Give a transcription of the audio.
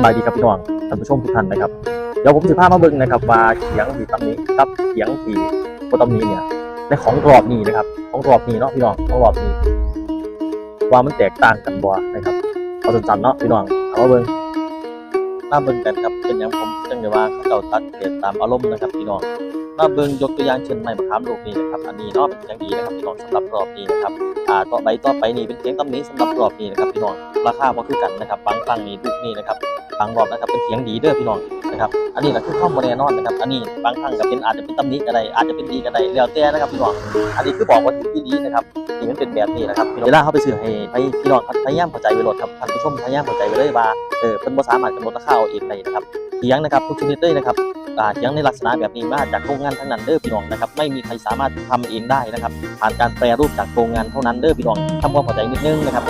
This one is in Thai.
สบายดีครับพี่น้องท่านผู้ชมทุกท่านนะครับเดี๋ยวผมจะพามาเบิ่งนะครับว่าเขียงที่ตำนี้กับเขียงที่บ่ตำนี้เนี่ยในของกรอบนี้นะครับ ของกรอบนี้เนาะพี่น้องของกรอบนี้ ว่ามันแตกต่างกันบ่นะครับเอาสั้นๆเนาะพี่น้องเอามาเบิ่งมาเบิ่งกันครับเป็นอยังผมจังเลยว่าเขาเจ้าตัดเกรดตามอารมณ์นะครับพี่น้อง มาเบิ่งยกตัวอย่างเช่นไม้มะขามลูกนี้นะครับอันนี้เนาะเป็นอย่างดีนะครับพี่น้องสำหรับรอบนี้นะครับอ่าต่อไปต่อไปนี่เป็นเสียงตำนี้สำหรับรอบนี้นะครับพี่น้องราคาพอคือกันนะครับบางฟังนี้ลูกนี่นะครับบางรอบนะครับเป็นเสียงดีเด้อพี่น้อง นะครับ อันนี้ก็คือข้อมูลแน่นอนนะครับ อันนี้บางครั้งก็เป็นอาจจะเป็นตำหนี้ก็ได้อาจจะเป็นดีก็ได้แล้วแต่นะครับพี่น้อง อันนี้คือบอกว่าที่ดีนะครับที่มันเป็นแบบนี้นะครับพี่น้องเวลาเขาไปซื้อให้ให้พี่น้องพยายามเข้าใจไว้โลดครับท่านผู้ชมพยายามเข้าใจไว้เลยว่าเออเพิ่นบ่สาหมารถกำหนดราคาเอาเองได้นะครับเสียงนะครับทุกชนิดเลยนะครับเสียงในลักษณะแบบนี้มาจากโรงงานทั้งนั้นเด้อพี่น้องนะครับไม่มีใครสามารถทำเองได้นะครับผ่านการแปรรูปจากโรงงานเท่านั้นเด้อพี่น้องทำความเข้าใจนิดนึงนะครับ